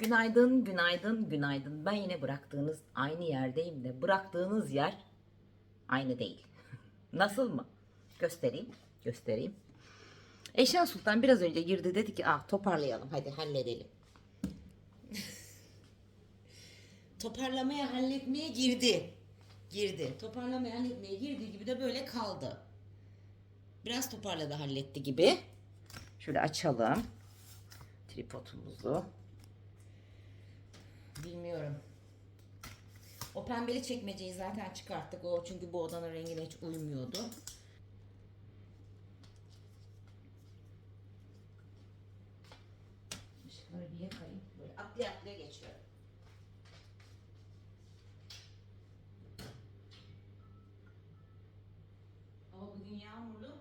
Günaydın, günaydın, günaydın. Ben yine bıraktığınız aynı yerdeyim de bıraktığınız yer aynı değil. Nasıl mı? Göstereyim, göstereyim. Eşen Sultan biraz önce girdi dedi ki ah toparlayalım hadi halledelim. Toparlamaya halletmeye girdi. Girdi. Toparlamaya halletmeye girdiği gibi de böyle kaldı. Biraz toparladı halletti gibi. Şöyle açalım tripodumuzu. Bilmiyorum. O pembeli çekmeceyi zaten çıkarttık. O çünkü bu odanın rengine hiç uymuyordu. Şunları bir yakayım. Böyle atlaya atlaya geçiyorum. Hava bugün yağmurlu.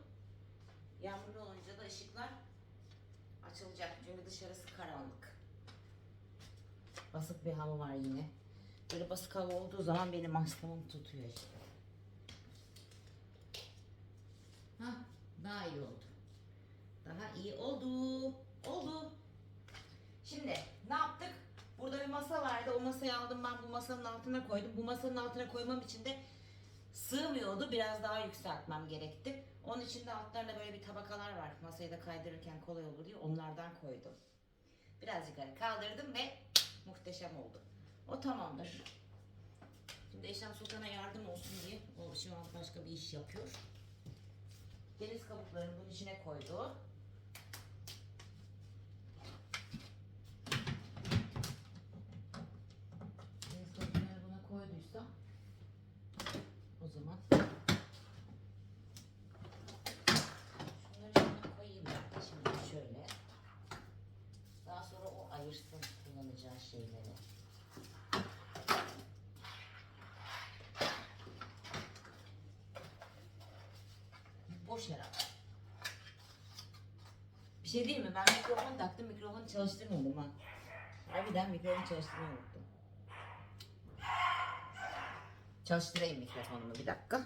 Yağmurlu olunca da ışıklar açılacak. Çünkü dışarısı karanlık. Basık bir hava var yine. Böyle basık hava olduğu zaman benim astımım tutuyor işte. Hah, daha iyi oldu. Daha iyi oldu. Oldu. Şimdi ne yaptık? Burada bir masa vardı. O masayı aldım ben bu masanın altına koydum. Bu masanın altına koymam için de sığmıyordu. Biraz daha yükseltmem gerekti. Onun için de altlarında böyle bir tabakalar var. Masayı da kaydırırken kolay olur diye onlardan koydum. Biraz yukarı kaldırdım ve muhteşem oldu. O tamamdır. Şimdi Eşref Sultan'a yardım olsun diye o şu an başka bir iş yapıyor. Deniz kabuklarını bunun içine koydu. Deniz kabuklarını buna koyduysa o zaman şunları şuna koyayım ben şimdi şöyle. Daha sonra o ayırsın kullanacağı şeyleri. Boş herhalde. Bir şey değil mi? Ben mikrofon taktım, mikrofonu çalıştırmadım ha. Harbiden mikrofonu çalıştırmayı unuttum. Çalıştırayım mikrofonumu bir dakika.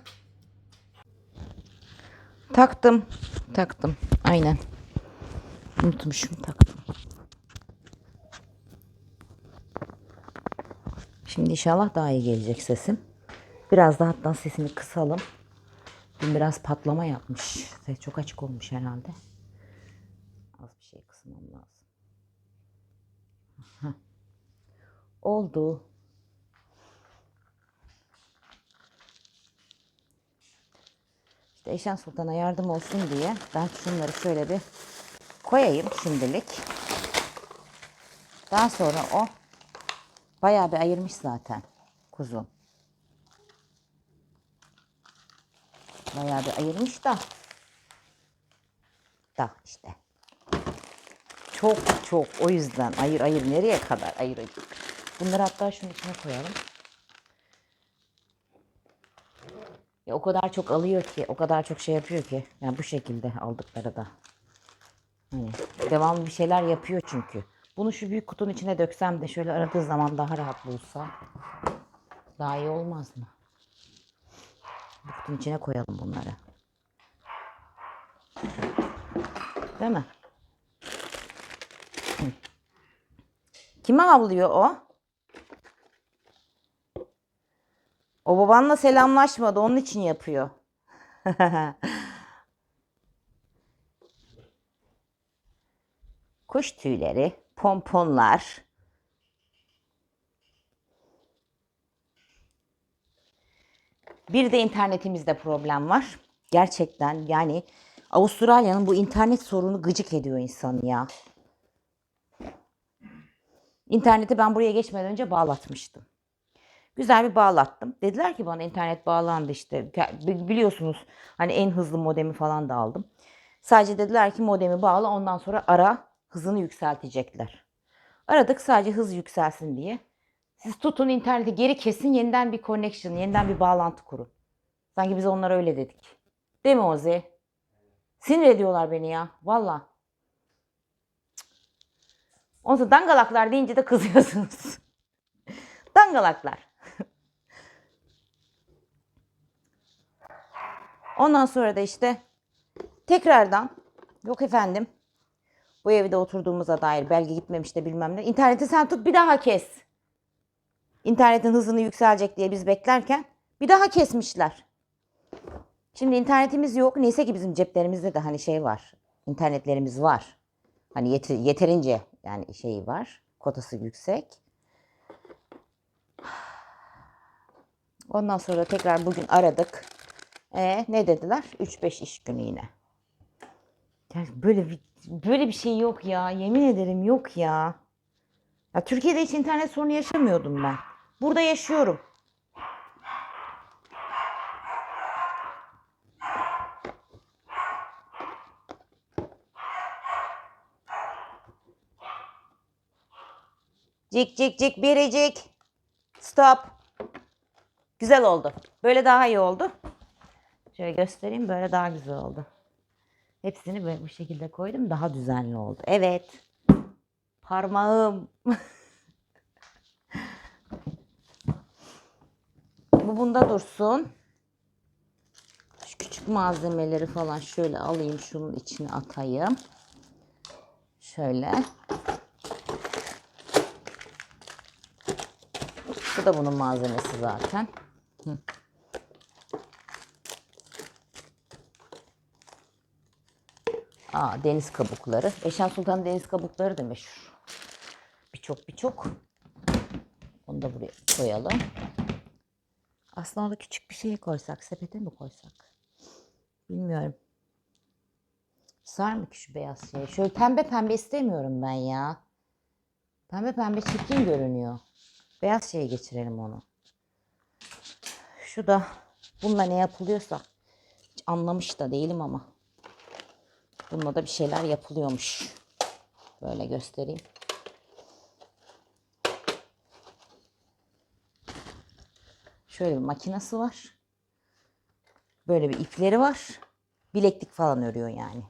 Taktım. Taktım. Aynen. Unutmuşum taktım. Şimdi inşallah daha iyi gelecek sesim. Biraz da hatta sesini kısalım. Dün biraz patlama yapmış. Ses çok açık olmuş herhalde. Az bir şey kısmam lazım. Heh. Oldu. İşte Eşen Sultan'a yardım olsun diye ben şunları şöyle bir koyayım şimdilik. Daha sonra o bayağı bir ayırmış zaten kuzum. Bayağı bir ayırmış da. Da işte. Çok çok o yüzden ayır ayır nereye kadar ayır ayır. Bunları hatta şunun içine koyalım. Ya o kadar çok alıyor ki, o kadar çok şey yapıyor ki. Yani bu şekilde aldıkları da. Hani devamlı bir şeyler yapıyor çünkü. Bunu şu büyük kutunun içine döksem de şöyle aradığı zaman daha rahat bulsa. Daha iyi olmaz mı? Bu kutunun içine koyalım bunları. Değil mi? Kime havlıyor o? O babanla selamlaşmadı. Onun için yapıyor. Kuş tüyleri, pomponlar. Bir de internetimizde problem var. Gerçekten yani Avustralya'nın bu internet sorunu gıcık ediyor insanı ya. İnterneti ben buraya geçmeden önce bağlatmıştım. Güzel bir bağlattım. Dediler ki bana internet bağlandı işte. Bi- Biliyorsunuz hani en hızlı modemi falan da aldım. Sadece dediler ki modemi bağla ondan sonra ara hızını yükseltecekler. Aradık sadece hız yükselsin diye. Siz tutun interneti geri kesin yeniden bir connection, yeniden bir bağlantı kurun. Sanki biz onlara öyle dedik. Değil mi Ozi? Sinir ediyorlar beni ya. Valla. Sonra dangalaklar deyince de kızıyorsunuz. dangalaklar. Ondan sonra da işte tekrardan yok efendim Bu evde oturduğumuza dair belge gitmemiş de bilmem ne. İnterneti sen tut bir daha kes. İnternetin hızını yükselecek diye biz beklerken bir daha kesmişler. Şimdi internetimiz yok. Neyse ki bizim ceplerimizde de hani şey var. İnternetlerimiz var. Hani yeter, yeterince yani şeyi var. Kotası yüksek. Ondan sonra tekrar bugün aradık. E, ne dediler? 3-5 iş günü yine. Yani böyle bir, böyle bir şey yok ya. Yemin ederim yok ya. Ya Türkiye'de hiç internet sorunu yaşamıyordum ben. Burada yaşıyorum. Cik cik cik biricik. Stop. Güzel oldu. Böyle daha iyi oldu. Şöyle göstereyim. Böyle daha güzel oldu. Hepsini böyle bu şekilde koydum. Daha düzenli oldu. Evet. Parmağım. bu bunda dursun. Şu küçük malzemeleri falan şöyle alayım. Şunun içine atayım. Şöyle. Bu da bunun malzemesi zaten. Hı. Aa, deniz kabukları. Eşen Sultan deniz kabukları da meşhur. Birçok birçok. Onu da buraya koyalım. Aslında orada küçük bir şey koysak, sepete mi koysak? Bilmiyorum. Sar mı ki şu beyaz şey? Şöyle pembe pembe istemiyorum ben ya. Pembe pembe çirkin görünüyor. Beyaz şeye geçirelim onu. Şu da bununla ne yapılıyorsa hiç anlamış da değilim ama. Bununla da bir şeyler yapılıyormuş. Böyle göstereyim. Şöyle bir makinesi var. Böyle bir ipleri var. Bileklik falan örüyor yani.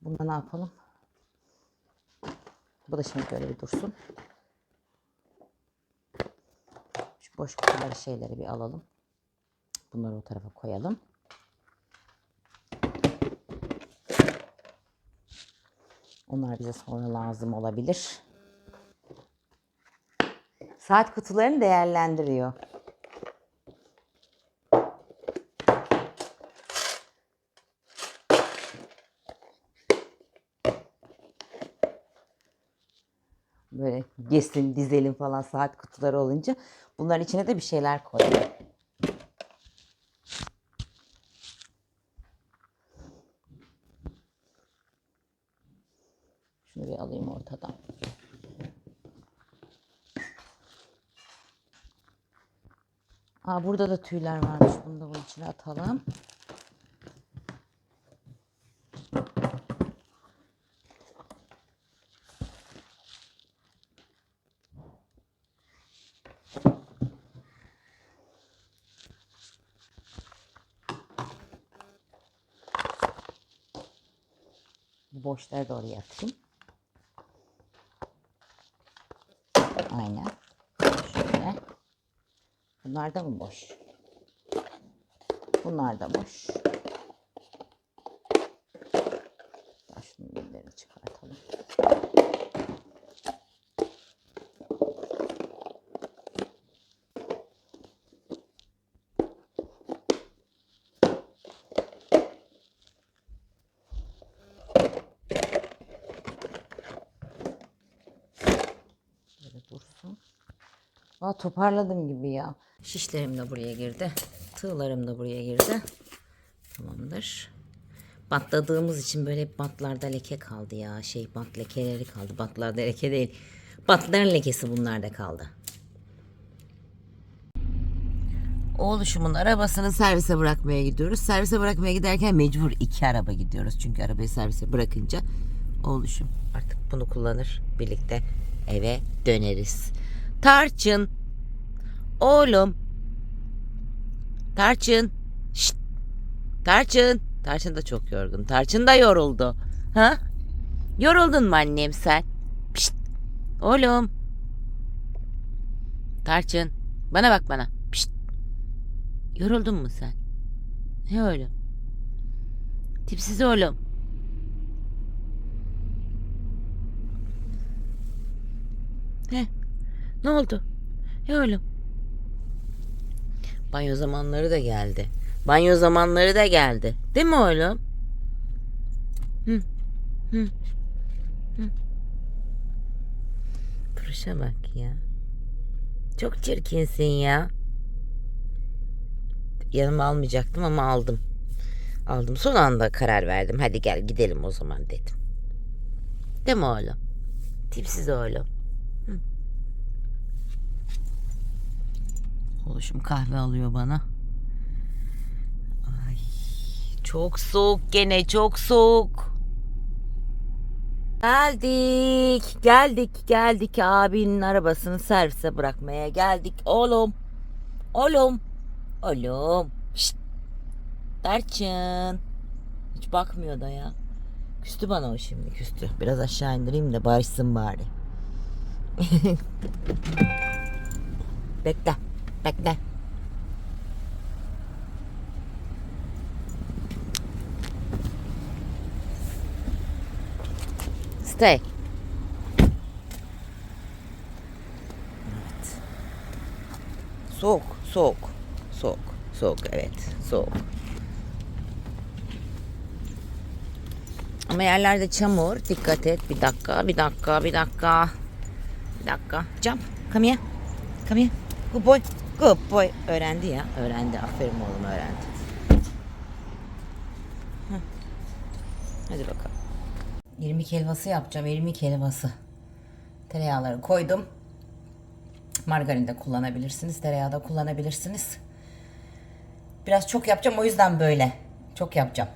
Bunda ne yapalım? Bu da şimdi böyle bir dursun. Şu boş kutuları şeyleri bir alalım. Bunları o tarafa koyalım. Onlar bize sonra lazım olabilir. Saat kutularını değerlendiriyor. Böyle gesin, dizelim falan saat kutuları olunca bunların içine de bir şeyler koyuyor. Şunu bir alayım ortadan. Aa, burada da tüyler varmış. Bunu da bunun içine atalım. Boşları da oraya. Aynen. Şöyle. Bunlar da mı boş? Bunlar da boş. Ya şunun iplerini çıkartalım. Aa, toparladım gibi ya. Şişlerim de buraya girdi. Tığlarım da buraya girdi. Tamamdır. Batladığımız için böyle batlarda leke kaldı ya. Şey bat lekeleri kaldı. Batlarda leke değil. Batların lekesi bunlarda kaldı. Oğluşumun arabasını servise bırakmaya gidiyoruz. Servise bırakmaya giderken mecbur iki araba gidiyoruz. Çünkü arabayı servise bırakınca oğluşum artık bunu kullanır. Birlikte eve döneriz. Tarçın. Oğlum. Tarçın. Şşt. Tarçın. Tarçın da çok yorgun. Tarçın da yoruldu. Ha? Yoruldun mu annem sen? Pişt. Oğlum. Tarçın. Bana bak bana. Pişt. Yoruldun mu sen? Ne oğlum? Tipsiz oğlum. He. Ne oldu? Ne oğlum? Banyo zamanları da geldi. Banyo zamanları da geldi. Değil mi oğlum? Hı. Hı. Hı. Duruşa bak ya. Çok çirkinsin ya. Yanıma almayacaktım ama aldım. Aldım. Son anda karar verdim. Hadi gel gidelim o zaman dedim. Değil mi oğlum? Tipsiz oğlum. Oluşum kahve alıyor bana. Ay, çok soğuk gene çok soğuk. Geldik, geldik, geldik. Abinin arabasını servise bırakmaya geldik. Oğlum, oğlum, oğlum. Şşt. Tarçın. Hiç bakmıyor da ya. Küstü bana o şimdi küstü. Biraz aşağı indireyim de barışsın bari. bekle, bekle. Stay. Evet. Soğuk, soğuk, soğuk, soğuk. Evet, soğuk. Ama yerlerde çamur. Dikkat et. Bir dakika, bir dakika, bir dakika. Bir dakika. Jump. Come here. Come here. Good boy. Good boy. Öğrendi ya. Öğrendi. Aferin oğlum öğrendi. Hadi bakalım. İrmik helvası yapacağım. İrmik helvası. Tereyağları koydum. Margarin de kullanabilirsiniz. Tereyağı da kullanabilirsiniz. Biraz çok yapacağım o yüzden böyle. Çok yapacağım.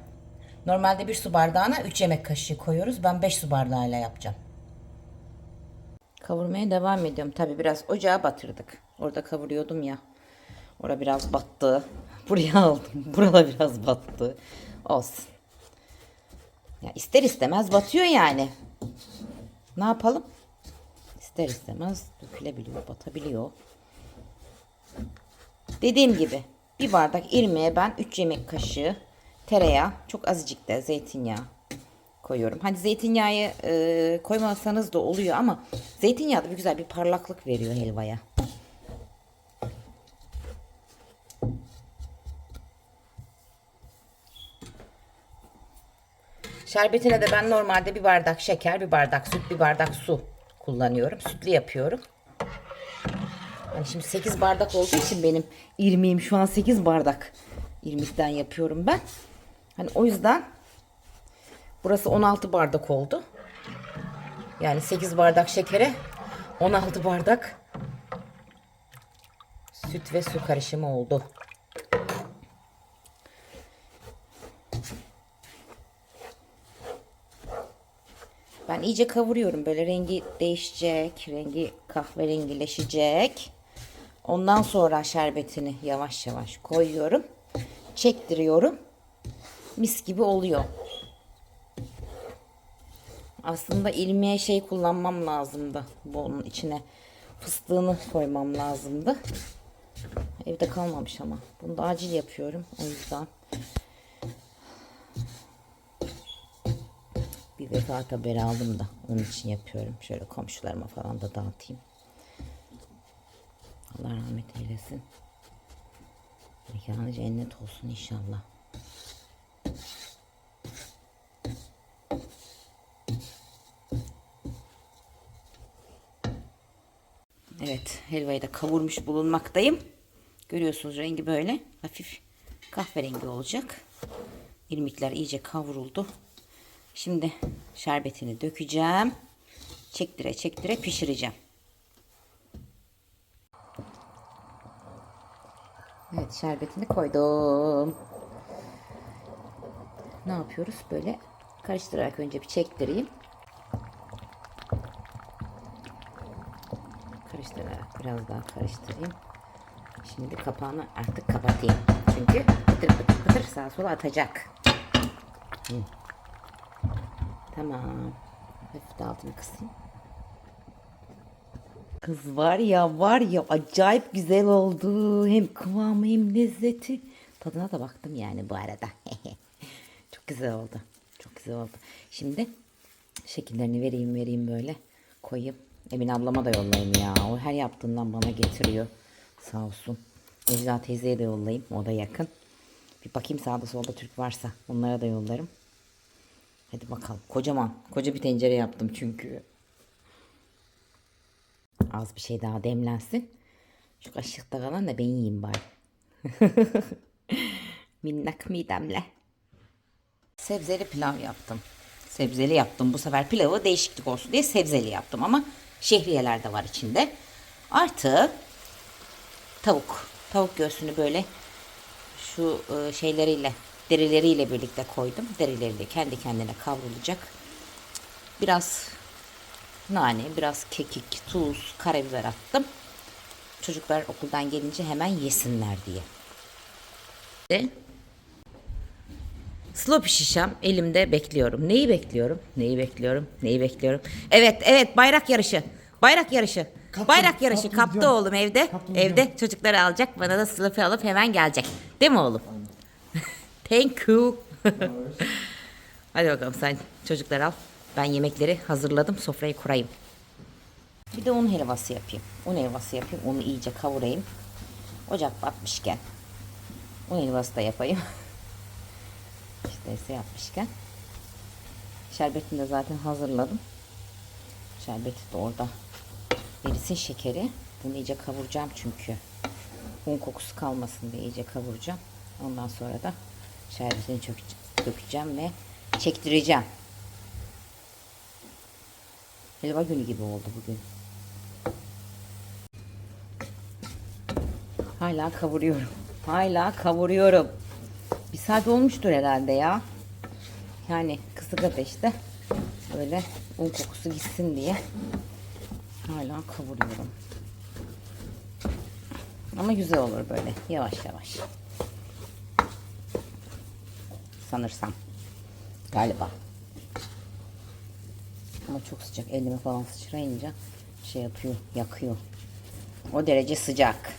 Normalde bir su bardağına 3 yemek kaşığı koyuyoruz. Ben 5 su bardağıyla yapacağım. Kavurmaya devam ediyorum. Tabi biraz ocağa batırdık. Orada kavuruyordum ya. Orada biraz battı. Buraya aldım. Burada biraz battı. Olsun. Ya ister istemez batıyor yani. Ne yapalım? İster istemez dökülebiliyor, batabiliyor. Dediğim gibi bir bardak irmiğe ben 3 yemek kaşığı tereyağı, çok azıcık da zeytinyağı koyuyorum. Hani zeytinyağı e, koymasanız da oluyor ama zeytinyağı da bir güzel bir parlaklık veriyor helvaya. Şerbetine de ben normalde bir bardak şeker, bir bardak süt, bir bardak su kullanıyorum. Sütlü yapıyorum. Yani şimdi 8 bardak olduğu için benim irmiğim şu an 8 bardak irmikten yapıyorum ben. Hani o yüzden burası 16 bardak oldu. Yani 8 bardak şekere 16 bardak süt ve su karışımı oldu. Ben iyice kavuruyorum. Böyle rengi değişecek. Rengi kahverengileşecek. Ondan sonra şerbetini yavaş yavaş koyuyorum. Çektiriyorum. Mis gibi oluyor. Aslında ilmiye şey kullanmam lazımdı. Bunun içine fıstığını koymam lazımdı. Evde kalmamış ama. Bunu da acil yapıyorum. O yüzden. Bir vefat haberi aldım da onun için yapıyorum. Şöyle komşularıma falan da dağıtayım. Allah rahmet eylesin. Mekanı cennet olsun inşallah. Evet helvayı da kavurmuş bulunmaktayım. Görüyorsunuz rengi böyle hafif kahverengi olacak. İrmikler iyice kavruldu. Şimdi şerbetini dökeceğim. Çektire çektire pişireceğim. Evet şerbetini koydum. Ne yapıyoruz? Böyle karıştırarak önce bir çektireyim. Karıştırarak biraz daha karıştırayım. Şimdi kapağını artık kapatayım. Çünkü pıtır pıtır pıtır sağa sola atacak. Hı. Tamam. Hafif de altını kısayım. Kız var ya var ya acayip güzel oldu. Hem kıvamı hem lezzeti. Tadına da baktım yani bu arada. Çok güzel oldu. Çok güzel oldu. Şimdi şekillerini vereyim vereyim böyle. Koyayım. Emin ablama da yollayayım ya. O her yaptığından bana getiriyor. Sağ olsun. Necla teyzeye de yollayayım. O da yakın. Bir bakayım sağda solda Türk varsa onlara da yollarım. Hadi bakalım. Kocaman. Koca bir tencere yaptım çünkü. Az bir şey daha demlensin. Şu kaşıkta kalan da ben yiyeyim bari. Minnak midemle. Sebzeli pilav yaptım. Sebzeli yaptım. Bu sefer pilavı değişiklik olsun diye sebzeli yaptım ama şehriyeler de var içinde. Artı tavuk. Tavuk göğsünü böyle şu e, şeyleriyle, derileriyle birlikte koydum. Derileri de kendi kendine kavrulacak. Biraz nane, biraz kekik, tuz, karabiber attım. Çocuklar okuldan gelince hemen yesinler diye. Ve Slow şişem elimde bekliyorum. Neyi bekliyorum? Neyi bekliyorum? Neyi bekliyorum? Evet, evet bayrak yarışı. Bayrak yarışı. bayrak yarışı kaptım kaptı gidiyorum. oğlum evde. Kaptım evde çocukları alacak. Bana da slow alıp hemen gelecek. Değil mi oğlum? Thank you. Hadi bakalım sen çocukları al. Ben yemekleri hazırladım. Sofrayı kurayım. Bir de un helvası yapayım. Un helvası yapayım. Onu iyice kavurayım. Ocak batmışken. Un helvası da yapayım. İşte ise yapmışken. Şerbetini de zaten hazırladım. Şerbeti de orada. Erisin şekeri. Bunu iyice kavuracağım çünkü. Un kokusu kalmasın diye iyice kavuracağım. Ondan sonra da şerbetini çökece- dökeceğim ve çektireceğim. Helva günü gibi oldu bugün. Hala kavuruyorum. Hala kavuruyorum. Bir saat olmuştur herhalde ya. Yani kısık ateşte böyle un kokusu gitsin diye hala kavuruyorum. Ama güzel olur böyle yavaş yavaş. Sanırsam. Galiba. Ama çok sıcak. Elime falan sıçrayınca şey yapıyor, yakıyor. O derece sıcak.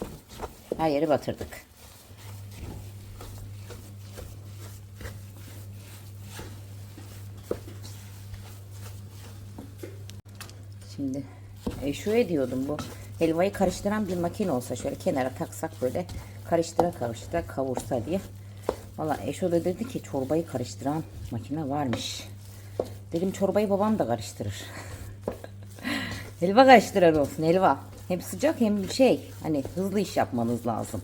Her yeri batırdık. Şimdi e, şu ediyordum bu helvayı karıştıran bir makine olsa şöyle kenara taksak böyle karıştıra karıştıra kavursa diye. Valla Eşo da dedi ki çorbayı karıştıran makine varmış. Dedim çorbayı babam da karıştırır. helva karıştıran olsun helva. Hem sıcak hem şey hani hızlı iş yapmanız lazım.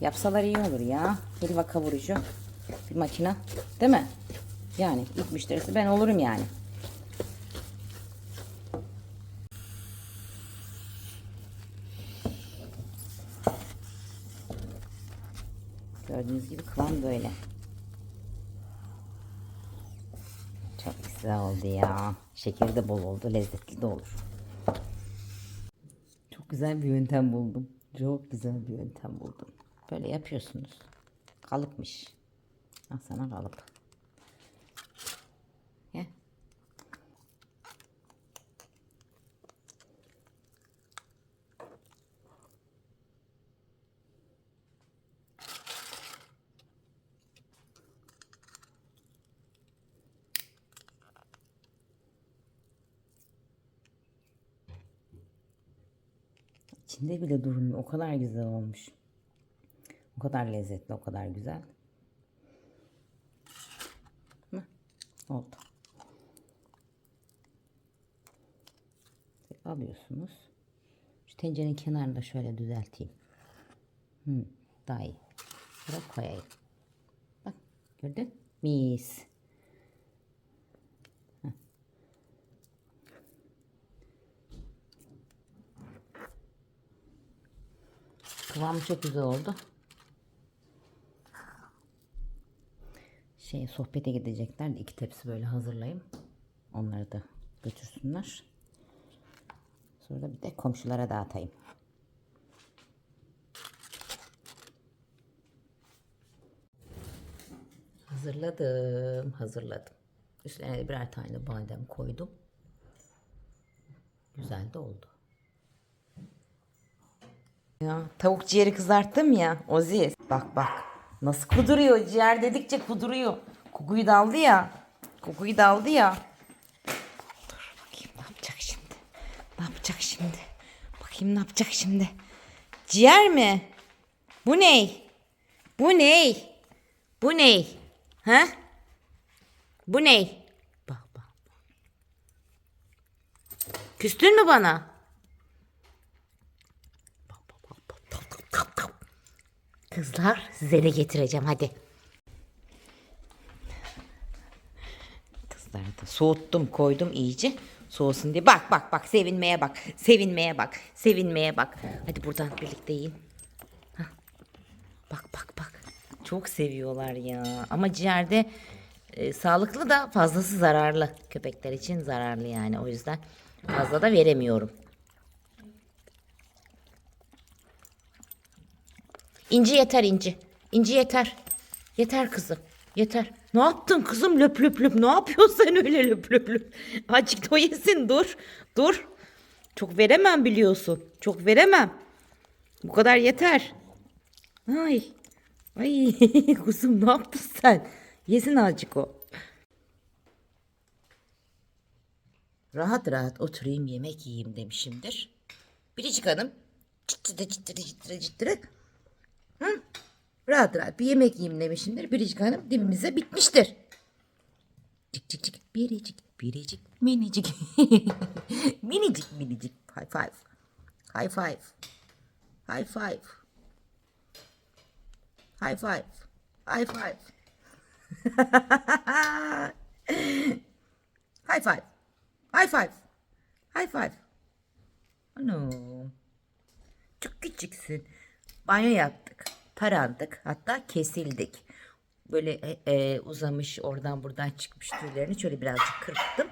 Yapsalar iyi olur ya. Helva kavurucu bir makine. Değil mi? Yani ilk müşterisi ben olurum yani. Gördüğünüz gibi kıvam böyle. Çok güzel oldu ya. Şekeri de bol oldu. Lezzetli de olur. Çok güzel bir yöntem buldum. Çok güzel bir yöntem buldum. Böyle yapıyorsunuz. Kalıpmış. Al sana kalıp. İçinde bile durmuyor. O kadar güzel olmuş. O kadar lezzetli, o kadar güzel. Hı, Oldu. Alıyorsunuz. Şu tencerenin kenarını da şöyle düzelteyim. Hı, daha iyi. Buraya koyayım. Bak gördün? Mis. Kıvamı çok güzel oldu. Şey sohbete gidecekler de iki tepsi böyle hazırlayayım. Onları da götürsünler. Sonra da bir de komşulara dağıtayım. Hazırladım, hazırladım. Üstlerine birer tane de badem koydum. Güzel de oldu. Ya tavuk ciğeri kızarttım ya Oziz. Bak bak nasıl kuduruyor ciğer dedikçe kuduruyor. Kokuyu da aldı ya. Kokuyu da aldı ya. Dur bakayım ne yapacak şimdi. Ne yapacak şimdi. Bakayım ne yapacak şimdi. Ciğer mi? Bu ney? Bu ney? Bu ney? Ha? Bu ney? Bak bak. Küstün mü bana? Kızlar size getireceğim hadi. Kızları da soğuttum koydum iyice soğusun diye. Bak bak bak sevinmeye bak. Sevinmeye bak. Sevinmeye bak. Hadi buradan birlikte yiyin. Bak bak bak. Çok seviyorlar ya. Ama ciğerde e, sağlıklı da fazlası zararlı. Köpekler için zararlı yani. O yüzden fazla da veremiyorum. İnci yeter inci. İnci yeter. Yeter kızım. Yeter. Ne yaptın kızım löp löp löp? Ne yapıyorsun sen öyle löp löp löp? Azıcık da o yesin dur. Dur. Çok veremem biliyorsun. Çok veremem. Bu kadar yeter. Ay. Ay kuzum ne yaptın sen? Yesin azıcık o. Rahat rahat oturayım yemek yiyeyim demişimdir. Biricik hanım. Çıtırı çıtırı çıtırı çıtırı. Hı? Rahat rahat bir yemek yiyeyim demişimdir. Biricik hanım dibimize bitmiştir. Cik cik cik biricik biricik minicik. minicik minicik. High five. High five. High five. High five. High five. High five. High five. High five. Ano. Çok küçüksün. Banyo yaptık. Tarandık. Hatta kesildik. Böyle e, e, uzamış oradan buradan çıkmış tüylerini şöyle birazcık kırptım.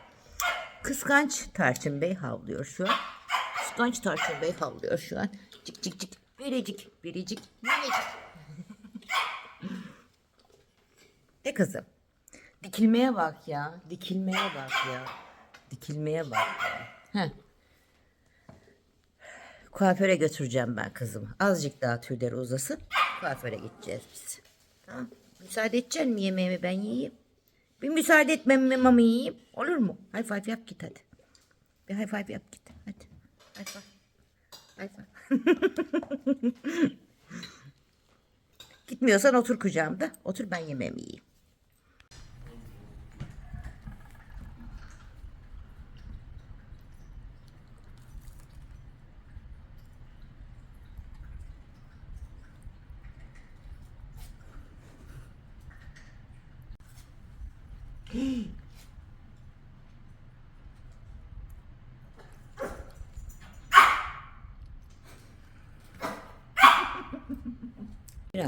Kıskanç Tarçın Bey havlıyor şu an. Kıskanç Tarçın Bey havlıyor şu an. Cik cik cik. Biricik, biricik, minicik. E kızım. Dikilmeye bak ya. Dikilmeye bak ya. Dikilmeye bak ya. Heh. Kuaföre götüreceğim ben kızımı. Azıcık daha tüyleri uzasın. Kuaföre gideceğiz biz. Tamam. Müsaade edecek mi yemeğimi ben yiyeyim? Bir müsaade etmem mamı yiyeyim. Olur mu? High five yap git hadi. Bir high five yap git. Hadi. High five. High five. Gitmiyorsan otur kucağımda. Otur ben yemeğimi yiyeyim.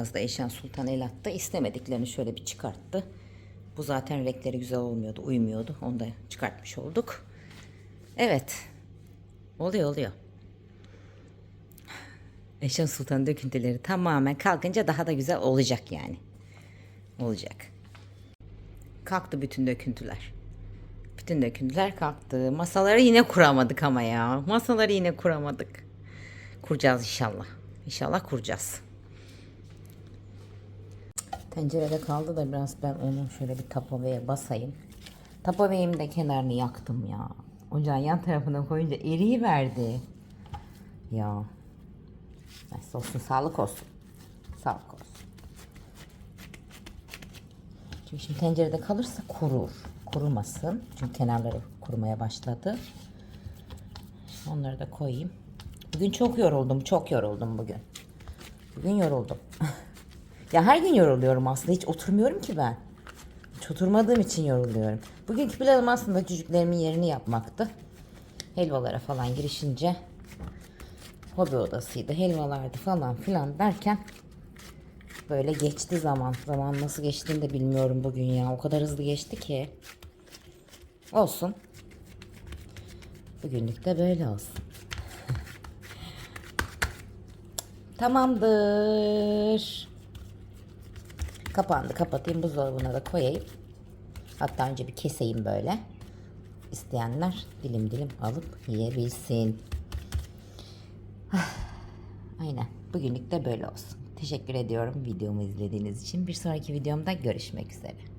Biraz da Eşen Sultan el attı. İstemediklerini şöyle bir çıkarttı. Bu zaten renkleri güzel olmuyordu, uymuyordu. Onu da çıkartmış olduk. Evet. Oluyor oluyor. Eşen Sultan döküntüleri tamamen kalkınca daha da güzel olacak yani. Olacak. Kalktı bütün döküntüler. Bütün döküntüler kalktı. Masaları yine kuramadık ama ya. Masaları yine kuramadık. Kuracağız inşallah. İnşallah kuracağız. Tencerede kaldı da biraz ben onu şöyle bir tapavaya basayım. Tapaveyin de kenarını yaktım ya. Ocağın yan tarafına koyunca eriyi verdi. Ya. Neyse olsun sağlık olsun. Sağlık olsun. Çünkü şimdi tencerede kalırsa kurur. Kurumasın. Çünkü kenarları kurumaya başladı. Onları da koyayım. Bugün çok yoruldum. Çok yoruldum bugün. Bugün yoruldum. ya her gün yoruluyorum aslında. Hiç oturmuyorum ki ben. Hiç oturmadığım için yoruluyorum. Bugünkü planım aslında çocuklarımın yerini yapmaktı. Helvalara falan girişince hobi odasıydı, helvalardı falan filan derken böyle geçti zaman. Zaman nasıl geçtiğini de bilmiyorum bugün ya. O kadar hızlı geçti ki. Olsun. Bugünlük de böyle olsun. Tamamdır. Kapandı. Kapatayım buzdolabına da koyayım. Hatta önce bir keseyim böyle. İsteyenler dilim dilim alıp yiyebilsin. Aynen. Bugünlük de böyle olsun. Teşekkür ediyorum videomu izlediğiniz için. Bir sonraki videomda görüşmek üzere.